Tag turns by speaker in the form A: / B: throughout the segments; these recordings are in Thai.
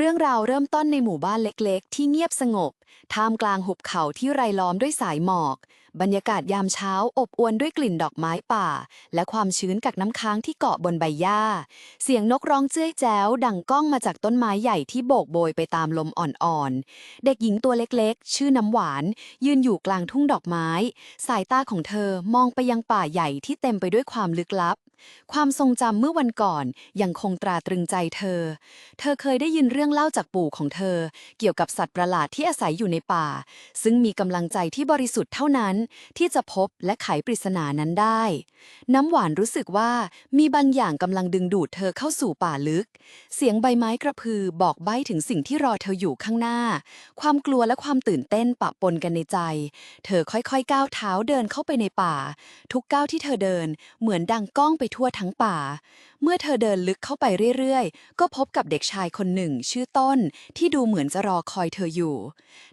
A: เรื่องราวเริ่มต้นในหมู่บ้านเล็กๆ ที่เงียบสงบ ท่ามกลางหุบเขาที่ไรล้อมด้วยสายหมอกบรรยากาศยามเช้าอบอวลด้วยกลิ่นดอกไม้ป่า และความชื้นกักน้ำค้างที่เกาะบนใบหญ้า เสียงนกร้องเจ้ยแจ้ว ดังก้องมาจากต้นไม้ใหญ่ที่โบกโบยไปตามลมอ่อนๆ เด็กหญิงตัวเล็กๆ ชื่อน้ำหวาน ยืนอยู่กลางทุ่งดอกไม้ สายตาของเธอมองไปยังป่าใหญ่ที่เต็มไปด้วยความลึกลับ ความทรงจำเมื่อวันก่อนยังคงตราตรึงใจเธอ เธอเคยได้ยินเรื่องเล่าจากปู่ของเธอ เกี่ยวกับสัตว์ประหลาดที่อาศัยอยู่ในป่า ซึ่งมีกำลังใจที่บริสุทธิ์เท่านั้นที่จะพบและไขปริศนานั้นได้ น้ำหวานรู้สึกว่ามีบางอย่างกำลังดึงดูดเธอเข้าสู่ป่าลึก เสียงใบไม้กระพือบอกใบ้ถึงสิ่งที่รอเธออยู่ข้างหน้า ความกลัวและความตื่นเต้นปะปนกันในใจ เธอค่อยๆ ก้าวเท้าเดินเข้าไปในป่า ทุกก้าวที่เธอเดินเหมือนดังก้องไปทั่วทั้งป่า เมื่อเธอเดินลึกเข้าไปเรื่อยๆ ก็พบกับเด็กชายคนหนึ่งชื่อต้นที่ดูเหมือนจะรอคอยเธออยู่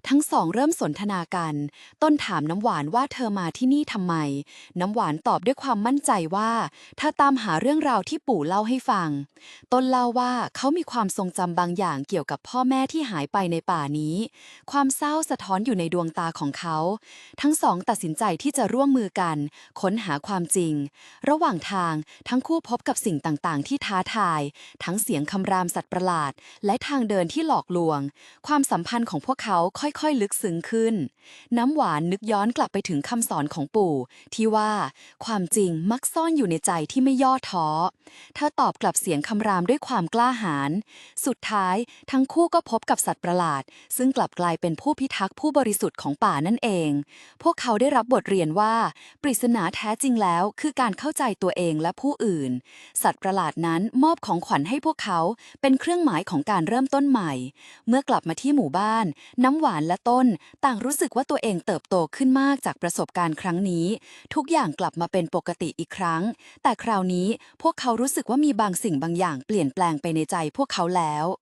A: ทั้งสองเริ่มสนทนากัน ต้นถามน้ำหวานว่าเธอมาที่นี่ทำไม น้ำหวานตอบด้วยความมั่นใจว่าเธอตามหาเรื่องราวที่ปู่เล่าให้ฟัง ต้นเล่าว่าเขามีความทรงจำบางอย่างเกี่ยวกับพ่อแม่ที่หายไปในป่านี้ ความเศร้าสะท้อนอยู่ในดวงตาของเขา ทั้งสองตัดสินใจที่จะร่วมมือกัน ค้นหาความจริง ระหว่างทางทั้งคู่พบกับสิ่งต่างๆ ที่ท้าทาย ทั้งเสียงคำรามสัตว์ประหลาด และทางเดินที่หลอกลวง ความสัมพันธ์ของพวกเขาค่อยๆ ลึกซึ้งขึ้น น้ำหวานนึกย้อนกลับไปถึงคำสอนของปู่ ที่ว่าความจริงมักซ่อนอยู่ในใจที่ไม่ย่อท้อ เธอตอบกลับเสียงคำรามด้วยความกล้าหาญ สุดท้ายทั้งคู่ก็พบกับสัตว์ประหลาด ซึ่งกลับกลายเป็นผู้พิทักษ์ผู้บริสุทธิ์ของป่านั่นเอง พวกเขาได้รับบทเรียนว่า ปริศนาแท้จริงแล้วคือการเข้าใจตัวเองและผู้อื่น สัตว์ประหลาดนั้นมอบของขวัญให้พวกเขาเป็นเครื่องหมายของการเริ่มต้นใหม่ เมื่อกลับมาที่หมู่บ้าน น้ำหวานและต้น ต่างรู้สึกว่าตัวเองเติบโตขึ้นมากจากจากประสบการณ์ครั้งนี้ ทุกอย่างกลับมาเป็นปกติอีกครั้ง แต่คราวนี้พวกเขารู้สึกว่ามีบางสิ่งบางอย่างเปลี่ยนแปลงไปในใจพวกเขาแล้ว